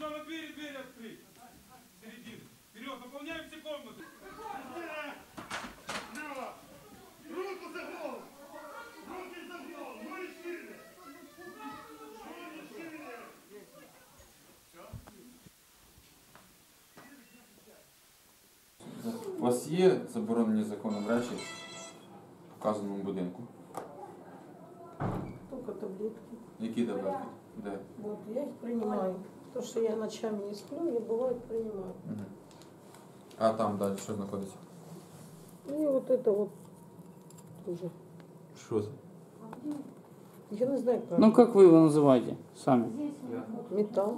сюда на двери, двери открыть. Середину. Вперед, наполняем все комнаты. Лева! Руку за голову! Руки за голову! Ноги шире! Ноги шире! У вас є заборонені законом речі в вказаному будинку? Только таблетки. Які таблетки? Де? Вот, я их принимаю. То, что я ночами не сплю, я бывает принимаю. Мгм. А там далі що знаходиться? Ну и вот это вот тоже. Що це? Я не знаю, как. Ну, как вы его называете сами? Металл.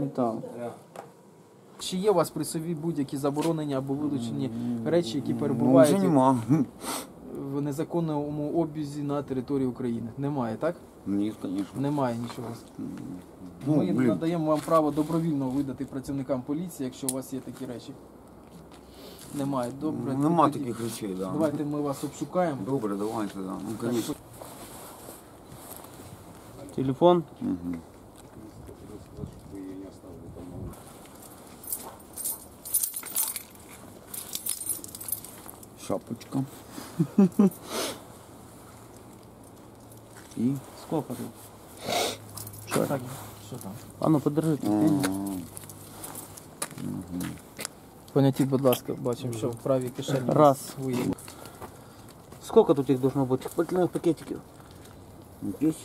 Металл. Чи є у вас при собі будь-які заборонені або вилучені речі, які перебувають Ну, вже нема. в незаконному обізі на території України? Немає, так? Ні, звісно. Немає нічого. Ну, Ми блін. надаємо вам право добровільно видати працівникам поліції, якщо у вас є такі речі. Немає. Добре. Нема тоді таких речей, да. Давайте ми вас обшукаємо. Добре, давайте, да. Ну, конечно. Телефон? Мгм. Шапочка. І Сколько тут? Що так? Що там? А ну подержите. Понятіть, будь ласка, бачимо, що в правій кишені Раз. виявили. Сколько тут их должно быть? Пакетных пакетиков? Десять.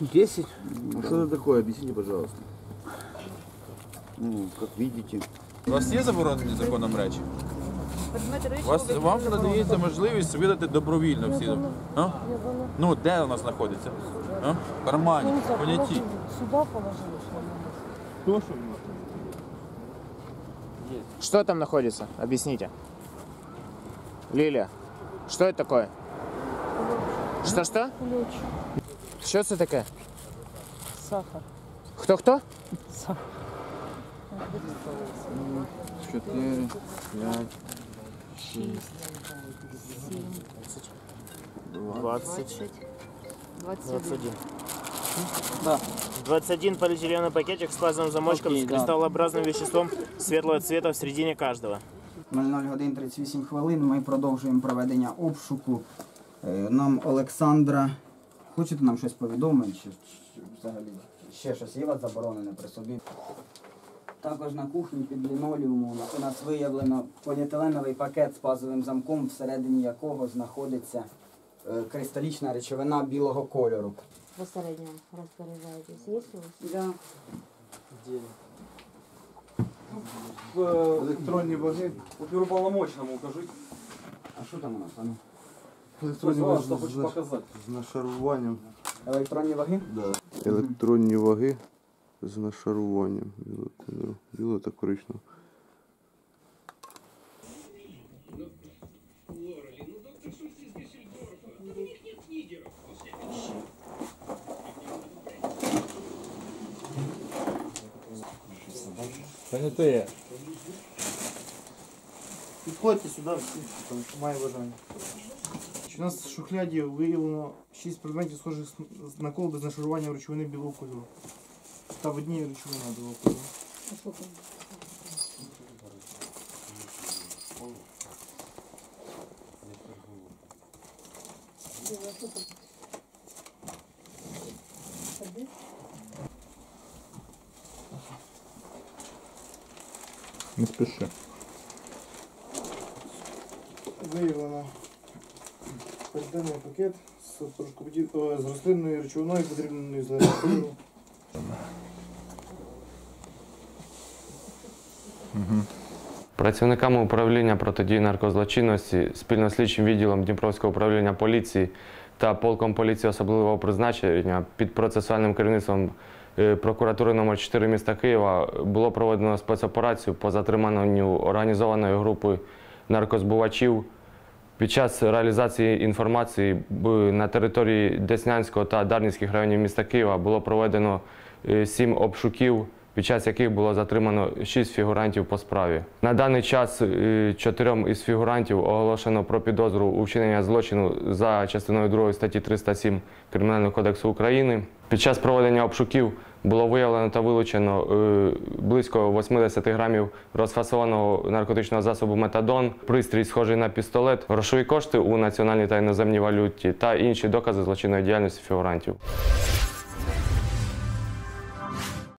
Десять? Ну, что это такое? Объясните, пожалуйста. Ну, как видите. У вас є заборонені законом речі? У вас, вам надається можливість видати добровільно всі. А? Я дала. Ну, де вона знаходиться? А? В кармані, Ну, так, поняті. положили. Сюда положили, что ли? Что там находится? Объясните. Лилия, что это такое? Что-что? Ключ. Что это такое? Сахар. Кто-кто? Чотири, п'ять, 20. 21. Да. 21 полиэтиленовый пакетик с плазменным замочком Окей, с да. кристаллообразным веществом светлого цвета в середине каждого. 00 годин 38 хвилин. Ми продовжуємо проведення обшуку. Е, Нам Олександра. Хочете нам щось повідомити? Чи, чи взагалі ще щось є у вас заборонене при собі? Також на кухні під лінолеумом у нас виявлено поліетиленовий пакет з пазовим замком, всередині якого знаходиться е, кристалічна речовина білого кольору. Посередньо розпоряджаєтесь. Є у вас? Да. Електронні ваги. Оперуполномочному укажите. А що там у нас? А ну? Електронні ваги з, показать. з нашаруванням. Електронні ваги? Електронні ваги з нашаруванням білого кольору. Білого та коричневого. Понятые. Підходьте сюди всі, хто має бажання. У нас в шухляді виявлено 6 предметів, схожих на колби з нашаруванням речовини білого кольору. Там? Белый, а что там? Один? Не спеши. Виявлено поліетиленовий пакет з, порошкоподіб- о, з рослинною речовиною, подрібненою за Працівниками управління протидії наркозлочинності спільно з слідчим відділом Дніпровського управління поліції та полком поліції особливого призначення під процесуальним керівництвом е, прокуратури номер 4 міста Києва було проведено спецоперацію по затриманню організованої групи наркозбувачів. Під час реалізації інформації на території Деснянського та Дарницьких районів міста Києва було проведено е, сім обшуків під час яких було затримано 6 фігурантів по справі. На даний час е, чотирьом із фігурантів оголошено про підозру у вчинення злочину за частиною 2 статті 307 Кримінального кодексу України. Під час проведення обшуків було виявлено та вилучено е, близько 80 грамів розфасованого наркотичного засобу метадон, пристрій, схожий на пістолет, грошові кошти у національній та іноземній валюті та інші докази злочинної діяльності фігурантів.